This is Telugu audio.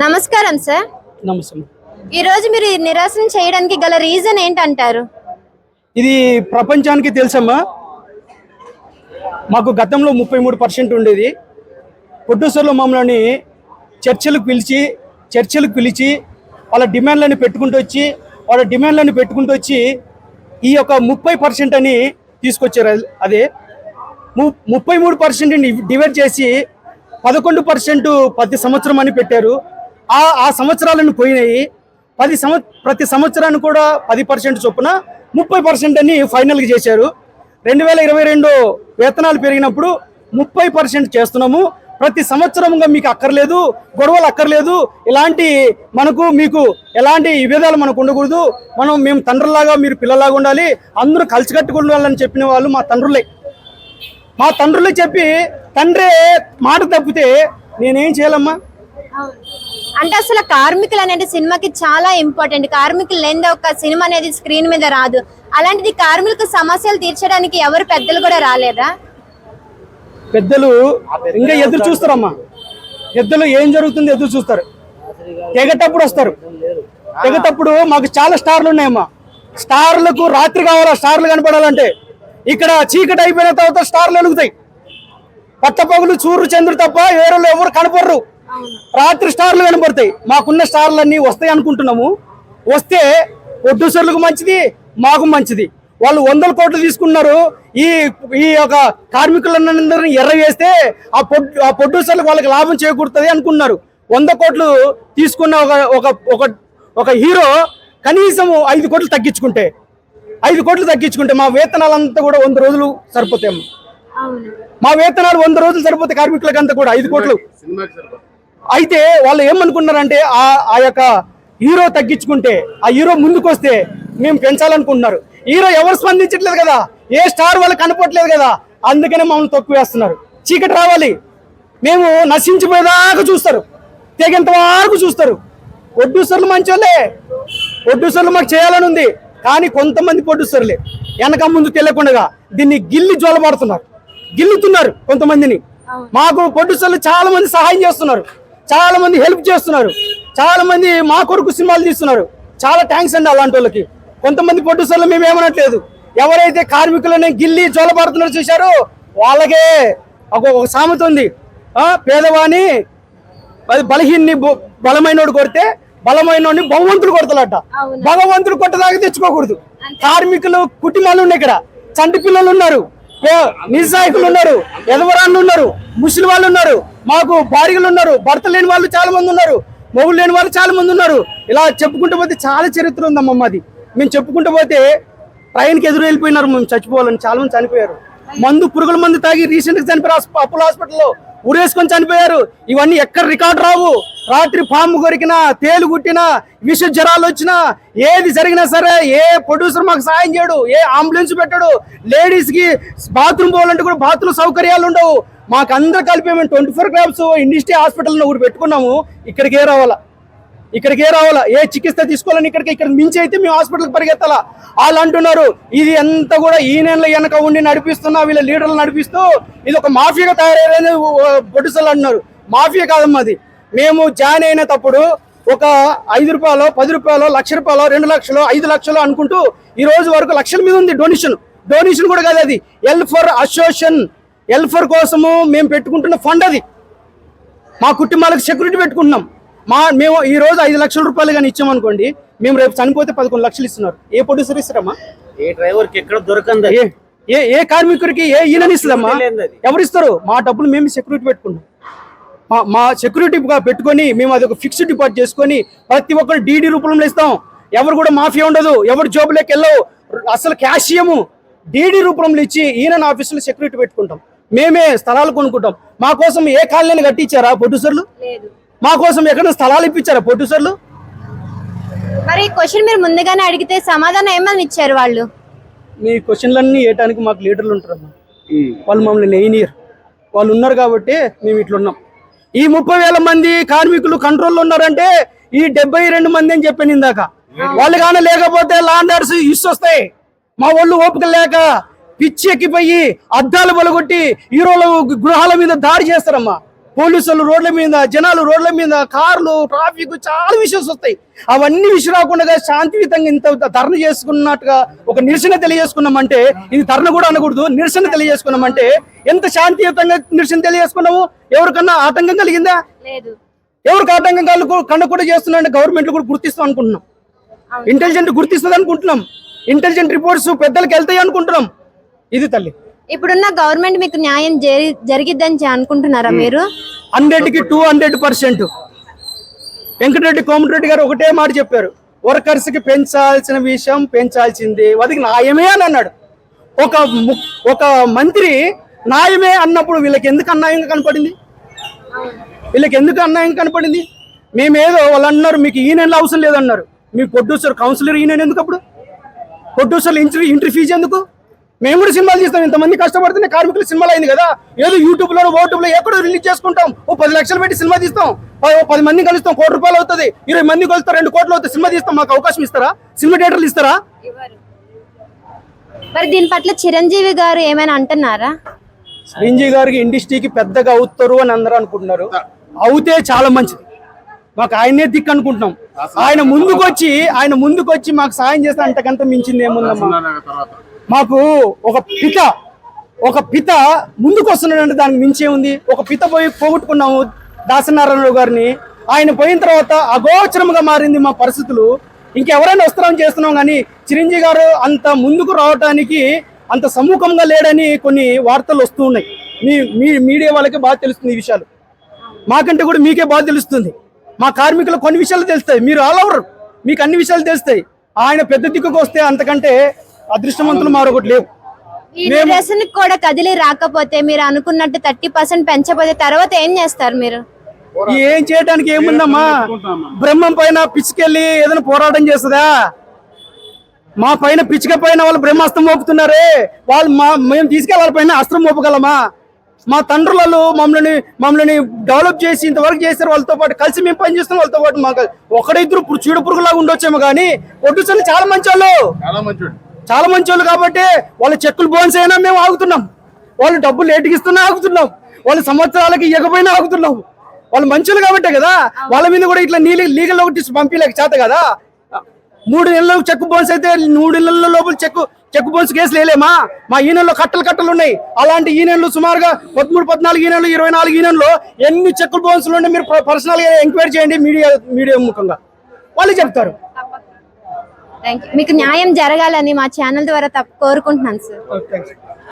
నమస్కారం సార్ నమస్తే ఈ రోజు మీరు ఈ నిరసన చేయడానికి గల రీజన్ ఏంటంటారు? ఇది ప్రపంచానికి తెలుసమ్మా. మాకు గతంలో ముప్పై మూడు పర్సెంట్ ఉండేది. పొడ్డూసర్లో మమ్మల్ని చర్చలకు పిలిచి చర్చలకు పిలిచి వాళ్ళ డిమాండ్లను పెట్టుకుంటూ వచ్చి వాళ్ళ డిమాండ్లను పెట్టుకుంటూ వచ్చి ఈ యొక్క ముప్పై పర్సెంట్ అని తీసుకొచ్చారు. అది- అదే ము ముప్పై మూడు పర్సెంట్ని డివైడ్ చేసి పదకొండు పర్సెంట్ ప్రతి సంవత్సరం అని పెట్టారు. ఆ ఆ సంవత్సరాలను పోయినాయి. పది సంవ ప్రతి సంవత్సరాన్ని కూడా పది పర్సెంట్ చొప్పున ముప్పై పర్సెంట్ అని ఫైనల్గా చేశారు. రెండు వేల ఇరవై రెండు వేతనాలు పెరిగినప్పుడు ముప్పై పర్సెంట్ చేస్తున్నాము. ప్రతి సంవత్సరంగా మీకు అక్కర్లేదు గొడవలు అక్కర్లేదు. ఇలాంటి మనకు మీకు ఎలాంటి విభేదాలు మనకు ఉండకూడదు. మనం మేము తండ్రులాగా మీరు పిల్లలాగా ఉండాలి. అందరూ కలిసి కట్టుకుండాలని చెప్పిన వాళ్ళు మా తండ్రులే. మా తండ్రులు చెప్పి తండ్రి మాట తప్పితే నేనేం చేయాలమ్మా? అంటే అసలు కార్మికులు అనేది సినిమాకి చాలా ఇంపార్టెంట్. కార్మికులు లేని ఒక సినిమా అనేది స్క్రీన్ మీద రాదు. అలాంటిది కార్మికుల సమస్యలు తీర్చడానికి ఎవరు పెద్దలు కూడా రాలేదా? పెద్దలు ఇంకా ఎదురు చూస్తారమ్మా. పెద్దలు ఏం జరుగుతుంది ఎదురు చూస్తారు. తెగటప్పుడు వస్తారు. తెగటప్పుడు మాకు చాలా స్టార్లు ఉన్నాయమ్మా. స్టార్లకు రాత్రి కావాలా స్టార్లు కనపడాలంటే. ఇక్కడ చీకటి అయిపోయిన తర్వాత స్టార్లు వెలుగుతాయి. పట్టపగులు చూరు చంద్రుడు తప్ప వేరే ఎవరు కనపడరు. రాత్రి స్టార్లు కనపడతాయి మాకున్న స్టార్లన్నీ వస్తాయి అనుకుంటున్నాము. వస్తే ప్రొడ్యూసర్లకు మంచిది మాకు మంచిది. వాళ్ళు వందల కోట్లు తీసుకున్నారు. ఈ ఈ యొక్క కార్మికులందరినీ ఎర్ర వేస్తే ఆ పొడ్ ఆ ప్రొడ్యూసర్లకు వాళ్ళకి లాభం చేకూరుతుంది అనుకున్నారు. వంద కోట్లు తీసుకున్న ఒక ఒక ఒక ఒక హీరో కనీసం ఐదు కోట్లు తగ్గించుకుంటే ఐదు కోట్లు తగ్గించుకుంటే మా వేతనాలంతా కూడా వంద రోజులు సరిపోతాయమ్మా మా వేతనాలు వంద రోజులు సరిపోతాయి కార్మికులకంతా కూడా ఐదు కోట్లు. అయితే వాళ్ళు ఏమనుకున్నారంటే ఆ ఆ యొక్క హీరో తగ్గించుకుంటే ఆ హీరో ముందుకు వస్తే మేము పెంచాలనుకుంటున్నారు. హీరో ఎవరు స్పందించట్లేదు కదా? ఏ స్టార్ వాళ్ళు కనపట్లేదు కదా? అందుకనే మమ్మల్ని తక్కువ వేస్తున్నారు. చీకటి రావాలి. మేము నశించిపోయేదాకా చూస్తారు. తెగంత వరకు చూస్తారు. ప్రొడ్యూసర్లు మంచోళ్ళే. ప్రొడ్యూసర్లు మాకు చేయాలని ఉంది. కానీ కొంతమంది ప్రొడ్యూసర్లే. వెనక ముందు తెలియకుండా దీన్ని గిల్లి జోలబడుతున్నారు గిల్లుతున్నారు కొంతమందిని. మాకు ప్రొడ్యూసర్లు చాలా మంది సహాయం చేస్తున్నారు. చాలా మంది హెల్ప్ చేస్తున్నారు. చాలా మంది మా కొరకు సినిమాలు తీస్తున్నారు. చాలా థ్యాంక్స్ అండి అలాంటి వాళ్ళకి. కొంతమంది ప్రొడ్యూసర్లు మేము ఏమనట్లేదు. ఎవరైతే కార్మికులని గిల్లి జోలబడుతున్నారో చూశారో వాళ్ళకే ఒక ఒక సామెత ఉంది. ఆ, పేదవాని అది బలహీన్ని బలమైనోడు కొడితే బలమైనోడిని భగవంతుడు కొడతాడట. భగవంతుడు కొట్టదాకా తెచ్చుకోకూడదు. కార్మికులు కుటుంబాలు ఉన్నాయి ఇక్కడ. చంటి పిల్లలు ఉన్నారు. నిస్సాయకులు ఉన్నారు. ఎదవరాళ్ళు ఉన్నారు. ముసలి వాళ్ళు ఉన్నారు. మాకు భార్యలు ఉన్నారు భర్త లేని వాళ్ళు చాలా మంది ఉన్నారు మొగులు లేని వాళ్ళు చాలా మంది ఉన్నారు. ఇలా చెప్పుకుంటూ పోతే చాలా చరిత్ర ఉందమ్మా మాది. మేము చెప్పుకుంటూ పోతే ట్రైన్కి ఎదురు వెళ్ళిపోయినారు మేము చచ్చిపోవాలని చాలా మంది చనిపోయారు. మందు పురుగుల మందు తాగి రీసెంట్గా చనిపోయారు అప్పుల హాస్పిటల్లో ఉరేసుకొని చనిపోయారు. ఇవన్నీ ఎక్కడ రికార్డు రావు. రాత్రి పాము కొరికినా తేలు కుట్టినా విష జ్వరాలు వచ్చినా ఏది జరిగినా సరే ఏ ప్రొడ్యూసర్ మాకు సాయం చేయడు ఏ అంబులెన్స్ పెట్టడు. లేడీస్కి బాత్రూమ్ పోవాలంటే కూడా బాత్రూమ్ సౌకర్యాలు ఉండవు. మాకు అందరు కలిపి మేము ట్వంటీ ఫోర్ క్రాబ్స్ ఇండస్ట్రీ హాస్పిటల్ని ఒకటి పెట్టుకున్నాము. ఇక్కడికి ఏ రావాలా? ఇక్కడికే రావాలా? ఏ చికిత్స తీసుకోవాలని ఇక్కడికి ఇక్కడ మించి అయితే మేము హాస్పిటల్కి పరిగెత్తాలా? వాళ్ళు అంటున్నారు ఇది ఎంత కూడా ఈ నెల వెనక ఉండి నడిపిస్తున్నా వీళ్ళ లీడర్లు నడిపిస్తూ ఇది ఒక మాఫియాగా తయారయ్యేది బొడ్డుసలు అంటున్నారు. మాఫియా కాదమ్మా అది. మేము జాయిన్ అయినప్పుడు ఒక ఐదు రూపాయలు పది రూపాయలు లక్ష రూపాయలు రెండు లక్షలు ఐదు లక్షలు అనుకుంటూ ఈ రోజు వరకు లక్షల మీద ఉంది డొనేషన్. డొనేషన్ కూడా కాదు అది. L for association L for కోసము మేము పెట్టుకుంటున్న ఫండ్ అది. మా కుటుంబాలకు సెక్యూరిటీ పెట్టుకుంటున్నాం. మా మేము ఈ రోజు ఐదు లక్షల రూపాయలు కానీ ఇచ్చామనుకోండి మేము రేపు చనిపోతే పదకొండు లక్షలు ఇస్తున్నారు. ఏ ప్రొడ్యూసర్ ఇస్తారమ్మా? ఏ డ్రైవర్కి ఎక్కడ దొరకంది ఏ ఏ ఏ కార్మికుడికి ఏ ఈయన ఇస్తుందమ్మా. ఎవరు ఇస్తారు? మా డబ్బులు మేము సెక్యూరిటీ పెట్టుకుంటాం మా మా సెక్యూరిటీగా పెట్టుకొని మేము అది ఒక ఫిక్స్డ్ డిపాజిట్ చేసుకొని ప్రతి ఒక్కరు డీడీ రూపంలో ఇస్తాం. ఎవరు కూడా మాఫియా ఉండదు. ఎవరు జోబులోకి వెళ్ళవు. అసలు క్యాష్ ఇయ్యము డీడీ రూపంలో ఇచ్చి ఈయన ఆఫీసులో సెక్యూరిటీ పెట్టుకుంటాం. మేమే స్థలాలు కొనుక్కుంటాం. మా కోసం ఏ కాలనీ కట్టించారా ప్రొడ్యూసర్లు? లేదు. మా కోసం ఎక్కడ స్థలాలు ఇప్పించారా ప్రొడ్యూసర్లు? మరి క్వశ్చన్ మీరు ముందుగానే అడిగితే సమాధానం ఏమని ఇచ్చారు వాళ్ళు? మీ క్వశ్చన్లన్నీ వేయటానికి మాకు లీడర్లు ఉంటారమ్మా. వాళ్ళు మమ్మల్ని నెయ్యనీయరు వాళ్ళు ఉన్నారు కాబట్టి మేము ఇట్లా ఉన్నాం. ఈ ముప్పై వేల మంది కార్మికులు కంట్రోల్లో ఉన్నారంటే ఈ డెబ్బై రెండు మంది అని చెప్పాను ఇందాక. వాళ్ళు కానీ లేకపోతే లాండర్స్ ఇష్యూ వస్తాయి. మా వాళ్ళు ఓపిక లేక పిచ్చి ఎక్కిపోయి అద్దాలు బలగొట్టి హీరోల గృహాల మీద దాడి చేస్తారమ్మా. పోలీసులు రోడ్ల మీద జనాలు రోడ్ల మీద కార్లు ట్రాఫిక్ చాలా విషయాలు వస్తాయి. అవన్నీ విషయం రాకుండా శాంతియుతంగా ఇంత ధర్న చేసుకున్నట్టుగా ఒక నిరసన తెలియజేసుకున్నామంటే ఇది ధర్న కూడా అనకూడదు నిరసన తెలియజేసుకున్నామంటే ఎంత శాంతియుతంగా నిరసన తెలియజేసుకున్నాము ఎవరికన్నా ఆటంకం కలిగిందా? లేదు. ఎవరికి ఆటంకం కలుగు కన్నా కూడా చేస్తున్నారంటే గవర్నమెంట్ కూడా గుర్తిస్తాం అనుకుంటున్నాం. ఇంటెలిజెంట్ గుర్తిస్తుంది అనుకుంటున్నాం ఇంటెలిజెంట్ రిపోర్ట్స్ పెద్దలకు వెళ్తాయి అనుకుంటున్నాం. ఇది తల్లి. ఇప్పుడున్న గవర్నమెంట్ మీకు న్యాయం జరి- జరిగిద్దని అనుకుంటున్నారా మీరు? హండ్రెడ్కి two hundred percent Venkatareddy Komatireddy garu ఒకటే మాట చెప్పారు. వర్కర్స్కి పెంచాల్సిన విషయం పెంచాల్సింది అది న్యాయమే అని అన్నాడు. ఒక ఒక మంత్రి న్యాయమే అన్నప్పుడు వీళ్ళకి ఎందుకు అన్యాయంగా కనపడింది? వీళ్ళకి ఎందుకు అన్యాయం కనపడింది? మేమేదో వాళ్ళు అన్నారు మీకు ఈ నెల అవసరం లేదన్నారు. మీ ప్రొడ్యూసర్ కౌన్సిలర్ ఈ ఎందుకు అప్పుడు? ప్రొడ్యూసర్ ఇంటర్వ్యూ ఇంటర్వ్యూ ఫీజు ఎందుకు? మేము కూడా సినిమాలు చేస్తాం. ఇంతమంది కష్టపడితేనే కార్మికుల సినిమాలు అయింది కదా. ఏదో యూట్యూబ్లో ఓట్యూబ్లో ఎక్కడో రిలీజ్ చేసుకుంటాం. ఓ పది లక్షలు పెట్టి సినిమా తీస్తాం. పది మంది కలుస్తాం. కోటి రూపాయలు అవుతుంది. ఇరవై మంది కలుస్తారు. రెండు కోట్లు అవుతుంది. సినిమా తీస్తాం. మాకు అవకాశం ఇస్తారా? సినిమా థియేటర్లు ఇస్తారా? మరి దీని పట్ల చిరంజీవి గారు ఏమైనా అంటున్నారా? చిరంజీవి గారికి ఇండస్ట్రీకి పెద్దగా అవుతారు అని అందరూ అనుకుంటున్నారు. అవుతే చాలా మంచిది. మాకు ఆయనే దిక్కు అనుకుంటున్నాం. ఆయన ముందుకు వచ్చి ఆయన ముందుకు వచ్చి మాకు సాయం చేస్తే అంతకంత మించింది ఏముందమ్మా? మాకు ఒక పిత ఒక పిత ముందుకు వస్తున్నాడంటే దానికి మించే ఉంది ఒక పిత పోయి పోగొట్టుకున్నాము దాసనారాయణరావు గారిని. ఆయన పోయిన తర్వాత అగోచరంగా మారింది మా పరిస్థితులు. ఇంకెవరైనా వస్త్రం చేస్తున్నాం కానీ చిరంజీవి గారు అంత ముందుకు రావడానికి అంత సముఖంగా లేడని కొన్ని వార్తలు వస్తూ ఉన్నాయి. మీ మీ మీడియా వాళ్ళకి బాగా తెలుస్తుంది ఈ విషయాలు. మాకంటే కూడా మీకే బాగా తెలుస్తుంది. మా కార్మికులు కొన్ని విషయాలు తెలుస్తాయి. మీరు ఆల్ ఓవర్ మీకు అన్ని విషయాలు తెలుస్తాయి. ఆయన పెద్ద దిక్కుకు వస్తే అంతకంటే అదృష్టవంతులు మరొకటి లేవు. ఈ కూడా కదిలి రాకపోతే మీరు అనుకున్నట్టు థర్టీ పర్సెంట్ పెంచకపోతే తర్వాత ఏం చేస్తారు మీరు? ఏం చేయడానికి ఏముందమ్మా? బ్రహ్మం పైన పిచ్చికెళ్ళి ఏదైనా పోరాటం చేస్తుందా? మా పైన పిచ్చిక పైన వాళ్ళు బ్రహ్మాస్త్రం మోపుతున్నారే. వాళ్ళు మా మేము తీసుకెళ్ళి వాళ్ళ పైన అస్త్రం మోపగలమా? మా తండ్రులలో మమ్మల్ని మమ్మల్ని డెవలప్ చేసి ఇంతవరకు చేశారు వాళ్ళతో పాటు కలిసి మేము పని చేస్తున్నాం వాళ్ళతో పాటు మాకు ఒకడిద్దరు ఇప్పుడు చీడ పురుగులాగా ఉండొచ్చేమో కానీ ఒడ్డుసలు చాలా మంచి వాళ్ళు చాలా మంచోడు చాలా మంచి వాళ్ళు కాబట్టి వాళ్ళ చెక్కులు బోన్స్ అయినా మేము ఆగుతున్నాం. వాళ్ళు డబ్బులు లేటుకి ఇస్తున్నా ఆగుతున్నాం. వాళ్ళు సంవత్సరాలకి ఇవ్వకపోయినా ఆగుతున్నాం. వాళ్ళు మంచులు కాబట్టే కదా? వాళ్ళ మీద కూడా ఇట్లా నీళ్ళు లీగల్ నోటీస్ పంపించలేక చేత కదా? మూడు నెలల చెక్ బౌన్స్ అయితే మూడు నెలల లోపల చెక్ చెక్ బౌన్స్ కేసులు వేయలేమా? మా ఈ నెలలో కట్టలు కట్టలు ఉన్నాయి. అలాంటి ఈ నెలలు సుమారుగా పదమూడు పద్నాలుగు ఈ నెలలు ఇరవై నాలుగు ఈ నెలలో ఎన్ని చెక్ బౌన్స్లు ఉన్నాయి మీరు పర్సనల్గా ఎంక్వైరీ చేయండి మీడియా మీడియా ముఖంగా. వాళ్ళు చెప్తారు. థ్యాంక్ యూ మీకు న్యాయం జరగాలని మా ఛానల్ ద్వారా తప్ప కోరుకుంటున్నాను సార్